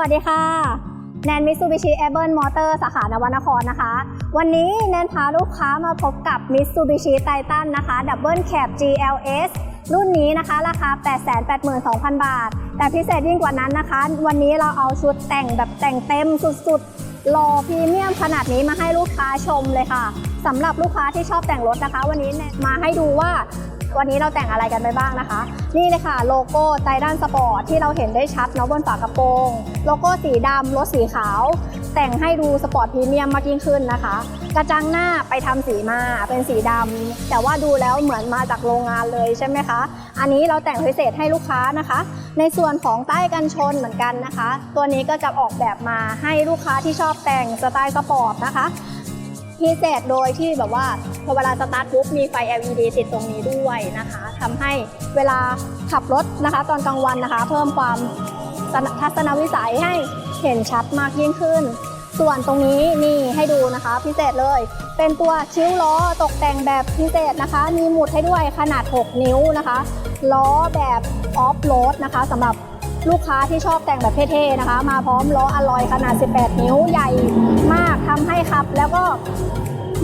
วัสดีค่ะ แนนมิตซูบิชิเอเบิลมอเตอร์สาขานวนครนะคะ วันนี้แนนพาลูกค้ามาพบกับ Mitsubishi Titan นะคะ Double Cab GLS รุ่นนี้นะคะ ราคา 882,000 บาท แต่พิเศษยิ่งกว่านั้นนะคะ วันนี้เราเอาชุดแต่งแบบแต่งเต็มสุดๆหล่อพรีเมียมขนาดนี้มาให้ลูกค้าชมเลยค่ะสำหรับลูกค้าที่ชอบแต่งรถนะคะ วันนี้แนนมาให้ดูว่า วันนี้เราแต่งอะไรกันไปบ้างนะคะ นี่เลยค่ะโลโก้ไททันสปอร์ตที่เราเห็นได้ชัดเนาะบนฝากระโปรง โลโก้สีดำรถสีขาว แต่งให้ดูสปอร์ตพรีเมียมมากยิ่งขึ้นนะคะ กระจังหน้าไปทำสีมาเป็นสีดำแต่ว่าดูแล้วเหมือนมาจากโรงงานเลยใช่ไหมคะ อันนี้เราแต่งพิเศษให้ลูกค้านะคะ ในส่วนของใต้กันชนเหมือนกันนะคะ ตัวนี้ก็จะออกแบบมาให้ลูกค้าที่ชอบแต่งสไตล์สปอร์ตนะคะ พิเศษโดยที่แบบว่าพอเวลาสตาร์ทปุ๊บมีไฟ LED ติดตรงนี้ด้วยนะคะทำให้เวลาขับรถนะคะ ตอนกลางวันนะคะ เพิ่มความทัศนวิสัยให้เห็นชัดมากยิ่งขึ้น ส่วนตรงนี้นี่ให้ดูนะคะ พิเศษเลย เป็นตัวคิ้วล้อตกแต่งแบบพิเศษนะคะ มีหมุดให้ด้วยขนาด 6 นิ้วนะคะ ล้อแบบออฟโรดนะคะสำหรับ ลูกค้าที่ชอบแต่งแบบเท่ๆนะคะ มาพร้อมล้ออลลอยขนาด 18 นิ้วใหญ่มากทำให้ขับ แล้วก็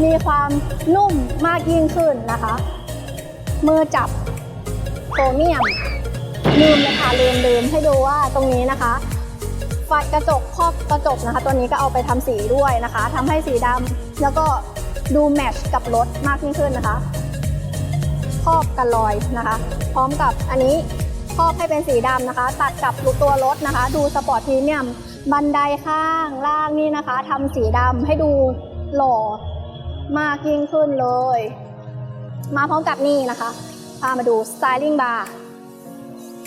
มีความนุ่มมากยิ่งขึ้นนะคะ มือจับโครเมียมลืมเลยค่ะลืมลืมให้ดูว่าตรงนี้นะคะไฟกระจกครอบกระจกนะคะ ตัวนี้ก็เอาไปทำสีด้วยนะคะทำให้สีดำแล้วก็ดูแมทช์กับรถมากยิ่งขึ้นนะคะครอบกันรอยนะคะ พร้อมกับอันนี้ ครอบให้เป็นสีดำนะคะ ตัดกับลูกตัวรถนะคะ ดูสปอร์ตพรีเมียมบันไดข้างล่างนี่นะคะทำสีดำให้ดูหล่อมากยิ่งขึ้นเลย มาพร้อมกับนี่นะคะ พามาดูสไตลิ่งบาร์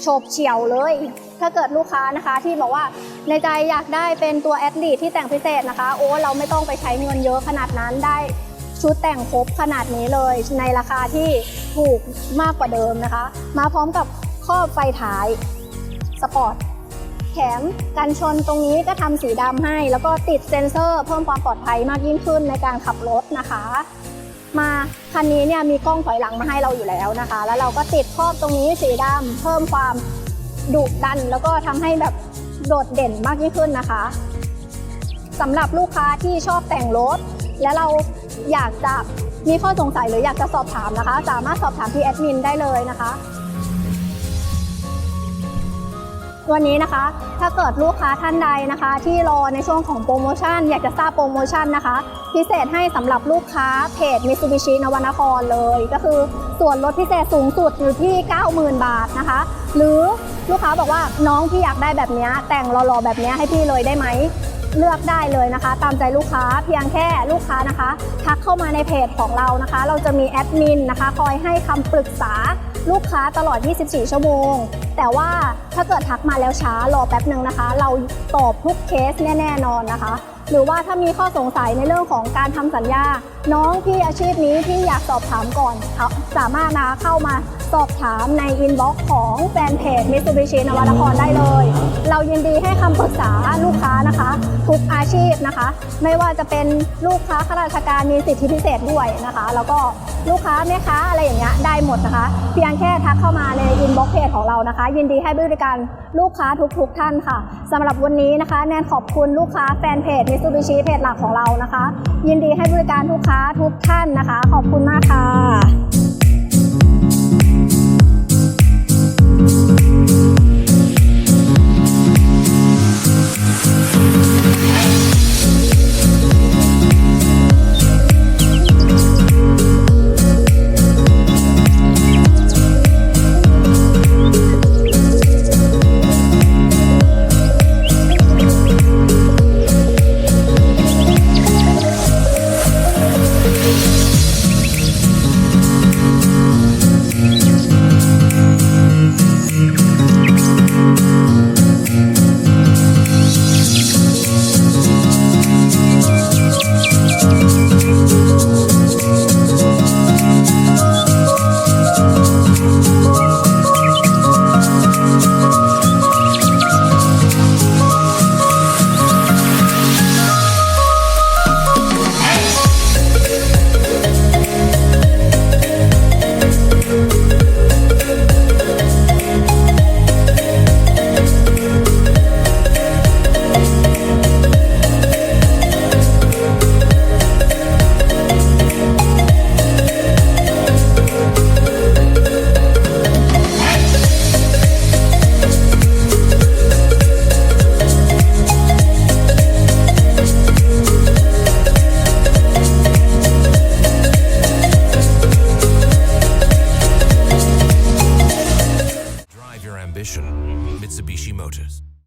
โฉบเฉียวเลย ถ้าเกิดลูกค้านะคะที่บอกว่าในใจอยากได้เป็นตัวแอดลีที่แต่งพิเศษนะคะ โอ้เราไม่ต้องไปใช้เงินเยอะขนาดนั้นได้ชุดแต่งครบขนาดนี้เลย ในราคาที่ถูกมากกว่าเดิมนะคะ มาพร้อมกับ ครอบไฟท้ายสปอร์ตแถมกันชนตรงนี้ก็ทำสีดำให้ แล้วก็ติดเซ็นเซอร์เพิ่มความปลอดภัยมากยิ่งขึ้นในการขับรถนะคะ มาคันนี้เนี่ยมีกล้องถอยหลังมาให้เราอยู่แล้วนะคะ แล้วเราก็ติดครอบตรงนี้สีดำเพิ่มความดุดัน แล้วก็ทำให้แบบโดดเด่นมากยิ่งขึ้นนะคะสำหรับลูกค้าที่ชอบแต่งรถ และเราอยากจะมีข้อสงสัยหรืออยากจะสอบถามนะคะ สามารถสอบถามที่แอดมินได้เลยนะคะ วันนี้นะคะ ถ้าเกิดลูกค้าท่านใดนะคะ ที่รอในช่วงของโปรโมชั่น อยากจะทราบโปรโมชั่นนะคะ พิเศษให้สำหรับลูกค้าเพจ Mitsubishi นวนครเลย ก็คือส่วนลดพิเศษสูงสุดอยู่ที่ 90,000 บาทนะคะ หรือลูกค้าบอกว่าน้องพี่อยากได้แบบนี้แต่งหล่อๆแบบนี้ให้พี่เลยได้ไหมเลือกได้เลยนะคะ ตามใจลูกค้าเพียงแค่ลูกค้านะคะ ทักเข้ามาในเพจของเรานะคะ เราจะมีแอดมินนะคะ คอยให้คำปรึกษา ลูกค้าตลอด 24 ชั่วโมง แต่ว่าถ้าเกิดทักมาแล้วช้ารอแป๊บหนึ่งนะคะ เราตอบทุกเคสแน่ๆนอนนะคะ หรือว่าถ้ามีข้อสงสัยในเรื่องของการทำสัญญา น้องพี่อาชีพนี้ที่อยากสอบถามก่อนสามารถนะเข้ามา สอบถามในอินบ็อกซ์ของแฟนเพจ Mitsubishi นวนครได้เลย เรายินดีให้คำปรึกษาลูกค้านะคะ ทุกอาชีพนะคะ ไม่ว่าจะเป็นลูกค้าข้าราชการมีสิทธิพิเศษด้วยนะคะ แล้วก็ลูกค้าแม่ค้าอะไรอย่างเงี้ยได้หมดนะคะ เพียงแค่ทักเข้ามาในอินบ็อกซ์เพจของเรานะคะ ยินดีให้บริการลูกค้าทุกๆท่านค่ะสำหรับวันนี้นะคะแนนขอบคุณลูกค้าแฟนเพจ Mitsubishi เพจหลักของเรานะคะ ยินดีให้บริการลูกค้าทุกท่านนะคะ ขอบคุณมากค่ะ